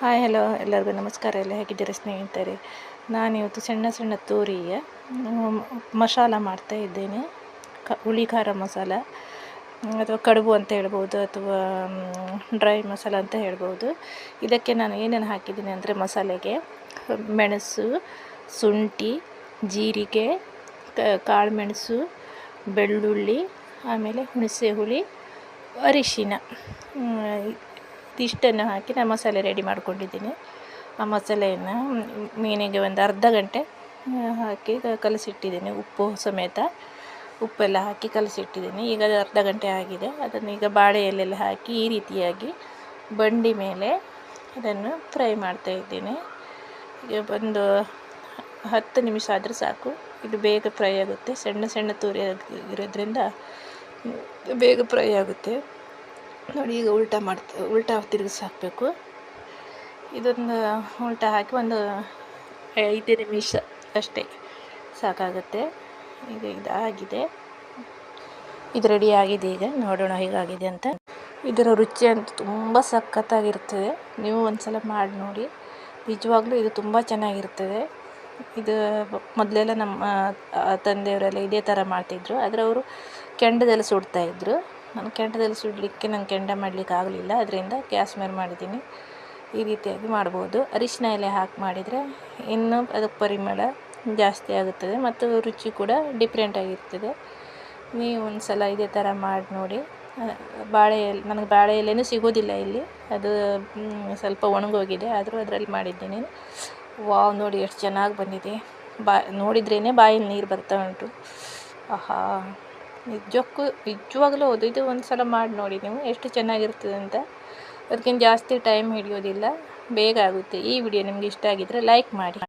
Hi, hello, ಎಲ್ಲರಿಗೂ ನಮಸ್ಕಾರ, ಎಲ್ಲ ಹೇಗಿದ್ದೀರಿ, ಸ್ನೇಹಿತರೆ? ನಾನಿವತ್ತು ಸಣ್ಣ ಸಣ್ಣ ತೂರಿಯ ಮಸಾಲ ಮಾಡ್ತಾ ಇದ್ದೇನೆ. ಕ, ಹುಳಿ, ಖಾರ ಮಸಾಲ, ಅಥವಾ ಕಡುಬು ಅಂತ ಹೇಳ್ಬೋದು, ಅಥವಾ ಡ್ರೈ ಮಸಾಲ ಅಂತ ಹೇಳ್ಬೋದು. ಇದಕ್ಕೆ ನಾನು ಏನೇನು ಹಾಕಿದ್ದೀನಿ ಅಂದರೆ ಮಸಾಲೆಗೆ, ಮೆಣಸು, ಶುಂಠಿ, ಜೀರಿಗೆ ಕಾಳು ಕಾಳುಮೆಣಸು, ಬೆಳ್ಳುಳ್ಳಿ, ಆಮೇಲೆ ಹುಣಸೆ ಹುಳಿ, ಅರಿಶಿನ. ಇದಿಷ್ಟನ್ನು ಹಾಕಿ ನಾನು ಮಸಾಲೆ ರೆಡಿ ಮಾಡಿಕೊಂಡಿದ್ದೀನಿ. ಆ ಮಸಾಲೆಯನ್ನು ಮೀನಿಗೆ ಒಂದು ಅರ್ಧ ಗಂಟೆ ಹಾಕಿ ಕಲಸಿಟ್ಟಿದ್ದೀನಿ ಉಪ್ಪು ಸಮೇತ. ಉಪ್ಪೆಲ್ಲ ಹಾಕಿ ಕಲಸಿಟ್ಟಿದ್ದೀನಿ. ಈಗ ಅದು ಅರ್ಧ ಗಂಟೆ ಆಗಿದೆ. ಅದನ್ನು ಈಗ ಬಾಳೆ ಹಾಕಿ ಈ ರೀತಿಯಾಗಿ ಬಂಡಿ ಮೇಲೆ ಅದನ್ನು ಫ್ರೈ ಮಾಡ್ತಾ ಇದ್ದೀನಿ. ಈಗ ಒಂದು ಹತ್ತು ನಿಮಿಷ ಆದರೆ ಸಾಕು. ಇದು ಬೇಗ ಫ್ರೈ ಆಗುತ್ತೆ. ಸಣ್ಣ ಸಣ್ಣ ತೂರಿ ಇರೋದ್ರಿಂದ ಬೇಗ ಫ್ರೈ ಆಗುತ್ತೆ. ನೋಡಿ, ಈಗ ಉಲ್ಟಾ ಮಾಡ್ತಾ, ಉಲ್ಟಾ ತಿರುಗಿಸಿ ಹಾಕಬೇಕು. ಇದೊಂದು ಉಲ್ಟಾ ಹಾಕಿ ಒಂದು ಐದು ನಿಮಿಷ ಅಷ್ಟೇ ಸಾಕಾಗುತ್ತೆ. ಈಗ ಇದಾಗಿದೆ. ಇದು ರೆಡಿ ಆಗಿದೆ ಈಗ. ನೋಡೋಣ ಹೇಗಾಗಿದೆ ಅಂತ. ಇದರ ರುಚಿ ಅಂತೂ ತುಂಬ ಸಖತ್ತಾಗಿರ್ತದೆ. ನೀವು ಒಂದ್ಸಲ ಮಾಡಿ ನೋಡಿ. ನಿಜವಾಗ್ಲೂ ಇದು ತುಂಬ ಚೆನ್ನಾಗಿರ್ತದೆ. ಇದು ಮೊದಲೆಲ್ಲ ನಮ್ಮ ತಂದೆಯವರೆಲ್ಲ ಇದೇ ಥರ ಮಾಡ್ತಿದ್ರು. ಆದರೆ ಅವರು ಕೆಂಡದಲ್ಲಿ ಸುಡ್ತಾಯಿದ್ರು ನಾನು ಕೆಂಡದಲ್ಲಿ ಸುಡಲಿಕ್ಕೆ ನಾನು ಕೆಂಡ ಮಾಡಲಿಕ್ಕೆ ಆಗಲಿಲ್ಲ ಅದರಿಂದ ಗ್ಯಾಸ್ ಮೇಲೆ ಮಾಡಿದ್ದೀನಿ. ಈ ರೀತಿಯಾಗಿ ಮಾಡ್ಬೋದು. ಅರಿಶಿನ ಎಲೆ ಹಾಕಿ ಮಾಡಿದರೆ ಇನ್ನೂ ಅದಕ್ಕೆ ಪರಿಮಳ ಜಾಸ್ತಿ ಆಗುತ್ತದೆ ಮತ್ತು ರುಚಿ ಕೂಡ ಡಿಫ್ರೆಂಟಾಗಿರ್ತದೆ ನೀವು ಒಂದು ಸಲ ಇದೇ ಥರ ಮಾಡಿ ನೋಡಿ. ಬಾಳೆ ನನಗೆ ಬಾಳೆ ಎಲೆನೂ ಸಿಗೋದಿಲ್ಲ ಇಲ್ಲಿ. ಅದು ಸ್ವಲ್ಪ ಒಣಗೋಗಿದೆ, ಆದರೂ ಅದರಲ್ಲಿ ಮಾಡಿದ್ದೀನಿ ವಾವ್, ನೋಡಿ ಎಷ್ಟು ಚೆನ್ನಾಗಿ ಬಂದಿದೆ. ಬಾ ನೋಡಿದ್ರೇ ಬಾಯಲ್ಲಿ ನೀರು ಬರ್ತಾ ಉಂಟು. ಆಹಾ. ನಿಜಕ್ಕೂ ನಿಜವಾಗ್ಲೂ ಅದು ಇದು ಒಂದು ಸಲ ಮಾಡಿ ನೋಡಿ ನೀವು, ಎಷ್ಟು ಚೆನ್ನಾಗಿರ್ತದೆ ಅಂತ. ಅದಕ್ಕಿಂತ ಜಾಸ್ತಿ ಟೈಮ್ ಹಿಡಿಯೋದಿಲ್ಲ. ಬೇಗ ಆಗುತ್ತೆ. ಈ ವಿಡಿಯೋ ನಿಮಗೆ ಇಷ್ಟ ಆಗಿದ್ದರೆ ಲೈಕ್ ಮಾಡಿ.